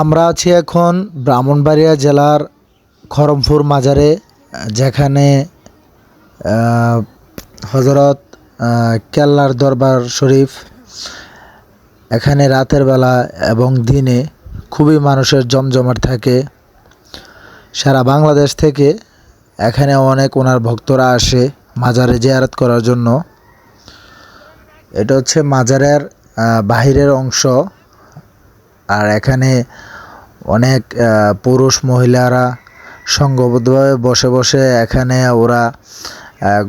আমরা আছি এখন ব্রাহ্মণবাড়িয়া জেলার খরমপুর মাজারে, যেখানে হজরত কেল্লার দরবার শরীফ। এখানে রাতের বেলা এবং দিনে খুবই মানুষের জমজমাট থাকে। সারা বাংলাদেশ থেকে এখানে অনেক ওনার ভক্তরা আসে মাজারে জিয়ারত করার জন্য। এটা হচ্ছে মাজারের বাহিরের অংশ। এখানে অনেক পুরুষ মহিলারা সঙ্গবদ্ধভাবে বসে বসে এখানে ওরা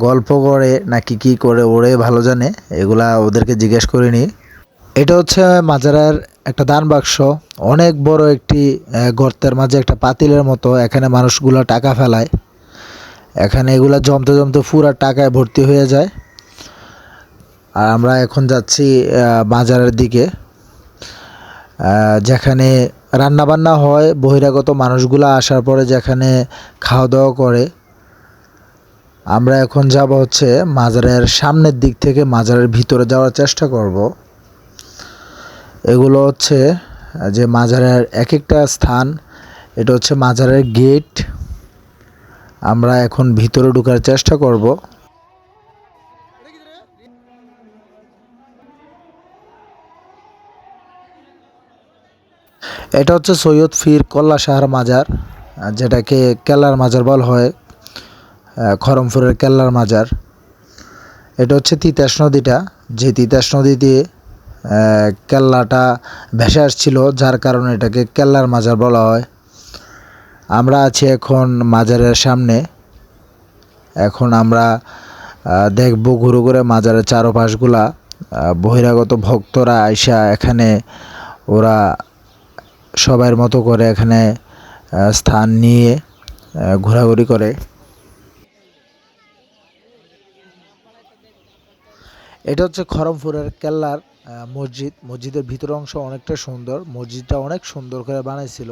গল্প করে নাকি কি করে ওরে ভালো জানে, এগুলা ওদেরকে জিজ্ঞেস করিনি এটা হচ্ছে মাজারের একটা দান বাক্স। অনেক বড় একটি গর্তের মাঝে একটা পাতিলের মতো এখানে মানুষগুলো টাকা ফেলায়। এখানে এগুলা জমতে জমতে পুরা টাকায় ভর্তি হয়ে যায়। আর আমরা এখন যাচ্ছি বাজারের দিকে। যেখানে রান্না বান্না হয়, বহিরাগত মানুষগুলো আসার পরে যেখানে খাওয়া দাওয়া করে। আমরা এখন যাব হচ্ছে মাজারের সামনের দিক থেকে মাজারের ভিতরে যাওয়ার চেষ্টা করব। এগুলো হচ্ছে যে মাজারের এক একটা স্থান, এটা হচ্ছে মাজারের গেট। আমরা এখন ভিতরে ঢোকার চেষ্টা করব। এটা হচ্ছে সৈয়দ ফির কল্লা শাহর মাজার যেটাকে কেল্লার মাজার বলা হয় খরমপুরের কেল্লার মাজার। এটা হচ্ছে তিতাস নদীটা, যে তিতাস নদী দিয়ে কেল্লাটা ভেসে আসছিল, যার কারণে এটাকে কেল্লার মাজার বলা হয়। আমরা আছি এখন মাজারের সামনে। এখন আমরা দেখব ঘুরে ঘুরে মাজারের চারপাশগুলা। বহিরাগত ভক্তরা আইসা এখানে ওরা সবার মতো করে এখানে স্থান নিয়ে ঘোরাঘুরি করে। এটা হচ্ছে খরমপুরের কেল্লার মসজিদ। মসজিদের ভিতর অংশ অনেকটা সুন্দর। মসজিদটা অনেক সুন্দর করে বানাইছিল।